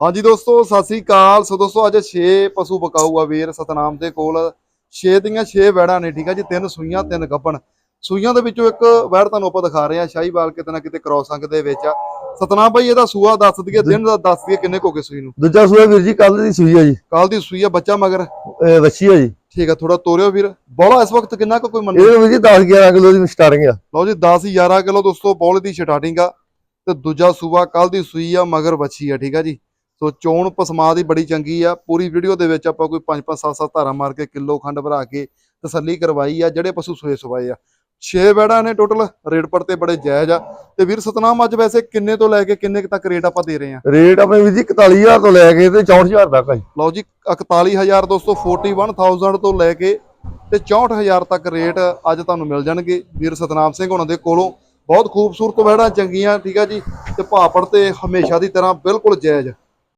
ਹਾਂਜੀ ਦੋਸਤੋ ਸਤਿ ਸ੍ਰੀ ਅਕਾਲ। ਸੋ ਦੋਸਤੋ ਅੱਜ 6 ਪਸ਼ੂ ਬਕਾਊ ਆ ਵੀਰ ਸਤਨਾਮ ਦੇ ਕੋਲ। 6 ਦੀਆਂ 6 ਵੈੜਾਂ ਨੇ ਠੀਕ ਆ ਜੀ ਤਿੰਨ ਸੂਈਆਂ ਤਿੰਨ ਗੱਪਣ ਸੂਈਆਂ ਦੇ ਵਿੱਚੋਂ ਇੱਕ ਵੈੜ ਤੁਹਾਨੂੰ ਆਪਾਂ ਦਿਖਾ ਰਹੇ ਆ ਸ਼ਾਹੀਵਾਲ ਕਿਤੇ ਨਾ ਕਿਤੇ ਕ੍ਰੋਸ ਅੰਗ ਦੇ ਵਿੱਚ ਆ। ਸਤਨਾਮ ਭਾਈ ਇਹਦਾ ਸੂਆ ਦੱਸ ਦਈਏ ਦਿਨ ਦਾ ਦੱਸ ਦਈਏ ਕਿੰਨੇ ਕੁ ਹੋ ਗਏ ਸੂਈ ਨੂੰ? ਦੂਜਾ ਸੂਆ ਵੀਰ ਜੀ ਕੱਲ ਦੀ ਸੂਈ ਆ ਜੀ। ਕੱਲ ਦੀ ਸੂਈ ਆ ਬੱਚਾ ਮਗਰ। ਵੱਛੀ ਆ ਜੀ। ਠੀਕ ਆ ਥੋੜਾ ਤੋਰਿਓ ਵੀਰ। ਬੋਲਾ ਇਸ ਵਕਤ ਕਿੰਨਾ ਕੁ ਕੋਈ ਮੰਨ ਇਹ ਵੀਰ ਜੀ 10 11 ਕਿਲੋ ਦੀ ਸਟਾਰਟਿੰਗ ਆ। ਲਓ ਜੀ 10 11 ਕਿਲੋ ਦੋਸਤੋ ਬੋਲ ਦੀ ਸਟਾਰਟਿੰਗ ਆ। ਤੇ ਦੂਜਾ ਸੂਆ ਕੱਲ ਦੀ ਸੂਈ ਆ ਮਗਰ ਬੱਚੀ ਆ ਠੀਕ ਆ ਜੀ। ਸੋ ਚੋਣ ਪਸਮਾ ਦੀ ਬੜੀ ਚੰਗੀ ਆ। ਪੂਰੀ ਵੀਡੀਓ ਦੇ ਵਿੱਚ ਆਪਾਂ ਕੋਈ 5 5 7 7 ਧਾਰਾ ਮਾਰ ਕੇ ਕਿਲੋ ਖੰਡ ਭਰਾ ਕੇ ਤਸੱਲੀ ਕਰਵਾਈ ਆ ਜਿਹੜੇ ਪਸ਼ੂ ਸੋਏ ਸਵਾਏ ਆ। 6 ਬੈੜਾਂ ਨੇ ਟੋਟਲ ਰੇਟ ਪਰ ਤੇ ਬੜੇ ਜਾਇਜ਼ ਆ। ਤੇ ਵੀਰ ਸਤਨਾਮ ਅੱਜ ਵੈਸੇ ਕਿੰਨੇ ਤੋਂ ਲੈ ਕੇ ਕਿੰਨੇ ਤੱਕ ਰੇਟ ਆਪਾਂ ਦੇ ਰਹੇ ਆ? ਰੇਟ ਆਪਣੇ ਵੀਰ ਜੀ 41000 ਤੋਂ ਲੈ ਕੇ ਤੇ 64000 ਤੱਕ ਆ ਜੀ। ਲਓ ਜੀ 41000 ਦੋਸਤੋ 41000 ਤੋਂ ਲੈ ਕੇ ਤੇ 64000 ਤੱਕ ਰੇਟ ਅੱਜ ਤੁਹਾਨੂੰ ਮਿਲ ਜਾਣਗੇ। ਵੀਰ ਸਤਨਾਮ ਸਿੰਘ ਉਹਨਾਂ ਦੇ ਕੋਲੋਂ ਬਹੁਤ ਖੂਬਸੂਰਤ ਵਹਿੜਾਂ ਚੰਗੀਆਂ ਠੀਕ ਆ ਜੀ। ਤੇ ਭਾਪੜ ਤੇ ਹਮੇਸ਼ਾ ਦੀ ਤਰ੍ਹਾਂ ਬਿਲਕੁਲ ਜਾਇਜ਼।